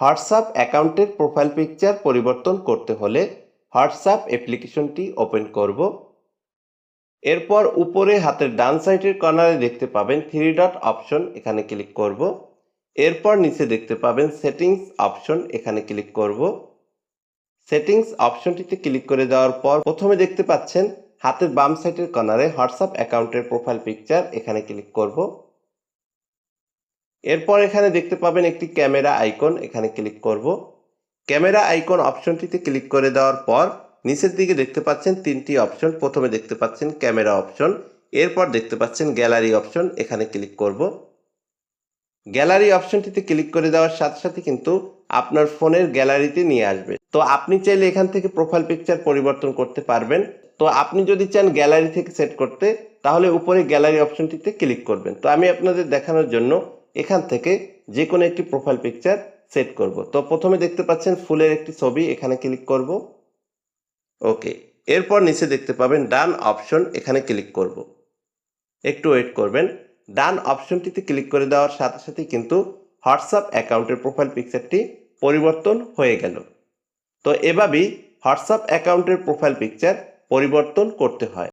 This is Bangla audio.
হোয়াটসঅ্যাপ অ্যাকাউন্টের প্রোফাইল পিকচার পরিবর্তন করতে হলে হোয়াটসঅ্যাপ অ্যাপ্লিকেশনটি ওপেন করব। এরপর উপরে হাতের ডান সাইডের কর্নারে দেখতে পাবেন থ্রি ডট অপশন এখানে ক্লিক করব। এরপর নিচে দেখতে পাবেন সেটিংস অপশন এখানে ক্লিক করব। সেটিংস অপশনটিতে ক্লিক করে দেওয়ার পর প্রথমে দেখতে পাচ্ছেন হাতের বাম সাইডের কর্নারে হোয়াটসঅ্যাপ অ্যাকাউন্টের প্রোফাইল পিকচার এখানে ক্লিক করব। এরপর এখানে দেখতে পাবেন একটি ক্যামেরা আইকন, এখানে ক্লিক করব। ক্যামেরা আইকন অপশনটিতে ক্লিক করে দেওয়ার পর নিচের দিকে দেখতে পাচ্ছেন তিনটি অপশন। প্রথমে দেখতে পাচ্ছেন ক্যামেরা অপশন, এরপর দেখতে পাচ্ছেন গ্যালারি অপশন, এখানে ক্লিক করব। গ্যালারি অপশনটিতে ক্লিক করে দেওয়ার সাথে সাথে কিন্তু আপনার ফোনের গ্যালারিতে নিয়ে আসবে। তো আপনি চাইলে এখান থেকে প্রোফাইল পিকচার পরিবর্তন করতে পারবেন। তো আপনি যদি চান গ্যালারি থেকে সেট করতে, তাহলে উপরে গ্যালারি অপশনটিতে ক্লিক করবেন। তো আমি আপনাদের দেখানোর জন্য এখান থেকে যে কোনো একটি প্রোফাইল পিকচার সেট করব। তো প্রথমে দেখতে পাচ্ছেন ফুলের একটি ছবি, এখানে ক্লিক করব। ওকে এরপর নিচে দেখতে পাবেন ডান অপশন এখানে ক্লিক করব। একটু ওয়েট করবেন। ডান অপশনটিতে ক্লিক করে দেওয়ার সাথে সাথে কিন্তু হোয়াটসঅ্যাপ অ্যাকাউন্টের প্রোফাইল পিকচারটি পরিবর্তন হয়ে গেল। তো এভাবেই হোয়াটসঅ্যাপ অ্যাকাউন্টের প্রোফাইল পিকচার পরিবর্তন করতে হয়।